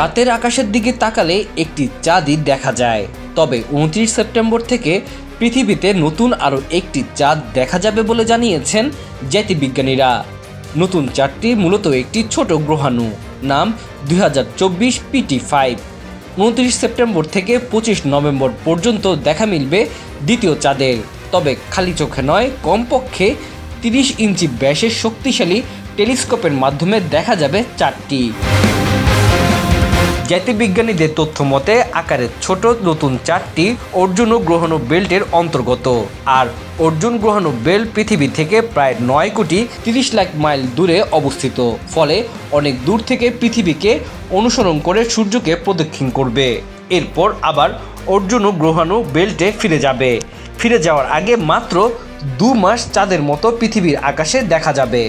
রাতের আকাশের দিকে তাকালে একটি চাঁদই দেখা যায়। তবে উনত্রিশ সেপ্টেম্বর থেকে পৃথিবীতে নতুন আরও একটি চাঁদ দেখা যাবে বলে জানিয়েছেন জ্যোতির্বিজ্ঞানীরা নতুন চাঁদটি মূলত একটি ছোট গ্রহাণু, নাম দুই হাজার চব্বিশ পিটি ফাইভ। উনত্রিশ সেপ্টেম্বর থেকে পঁচিশ নভেম্বর পর্যন্ত দেখা মিলবে দ্বিতীয় চাঁদের, তবে খালি চোখে নয়, কমপক্ষে তিরিশ ইঞ্চি ব্যাসের শক্তিশালী টেলিস্কোপের মাধ্যমে দেখা যাবে চারটি জ্যোতির্বিজ্ঞানীদের তথ্য মতে, আকারে ছোট নতুন চারটি অর্জুন গ্রহণ বেল্টের অন্তর্গত। আর অর্জুন গ্রহণ বেল্ট পৃথিবী থেকে প্রায় নয় কোটি তিরিশ লাখ মাইল দূরে অবস্থিত। ফলে অনেক দূর থেকে পৃথিবীকে অনুসরণ করে সূর্যকে প্রদক্ষিণ করবে। এরপর আবার অর্জুন গ্রহাণু বেল্টে ফিরে যাবে। ফিরে যাওয়ার আগে মাত্র দু মাস চাঁদের মতো পৃথিবীর আকাশে দেখা যাবে।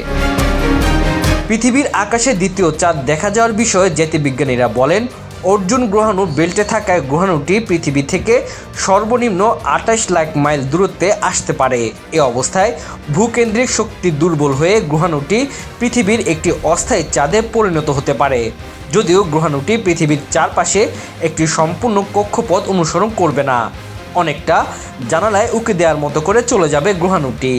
পৃথিবীর আকাশে দ্বিতীয় চাঁদ দেখা যাওয়ার বিষয়ে জ্যোতির্বিজ্ঞানীরা বলেন, অর্জুন গ্রহাণু বেল্টে থাকায় গ্রহাণুটি পৃথিবী থেকে সর্বনিম্ন আঠাশ লাখ মাইল দূরত্বে আসতে পারে। এ অবস্থায় ভূকেন্দ্রিক শক্তি দুর্বল হয়ে গ্রহাণুটি পৃথিবীর একটি অস্থায়ী চাঁদে পরিণত হতে পারে। যদিও গ্রহাণুটি পৃথিবীর চারপাশে একটি সম্পূর্ণ কক্ষপথ অনুসরণ করবে না। অনেকটা জানালায় উকি দেওয়ার মতো করে চলে যাবে গ্রহাণুটি।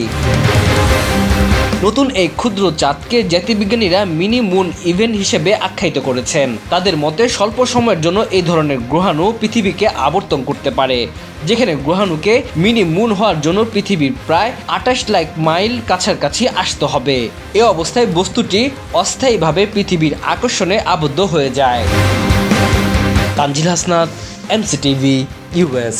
নতুন এই ক্ষুদ্র চাঁদকে জ্যোতির্বিজ্ঞানীরা মিনি মুন ইভেন্ট হিসেবে আখ্যায়িত করেছেন। তাদের মতে, স্বল্প সময়ের জন্য এই ধরনের গ্রহাণু পৃথিবীকে আবর্তন করতে পারে, যেখানে গ্রহাণুকে মিনি মুন হওয়ার জন্য পৃথিবীর প্রায় আঠাশ লাখ মাইল কাছাকাছি আসতে হবে। এ অবস্থায় বস্তুটি অস্থায়ীভাবে পৃথিবীর আকর্ষণে আবদ্ধ হয়ে যায়। Tanzil Hasnat, MCTV, US.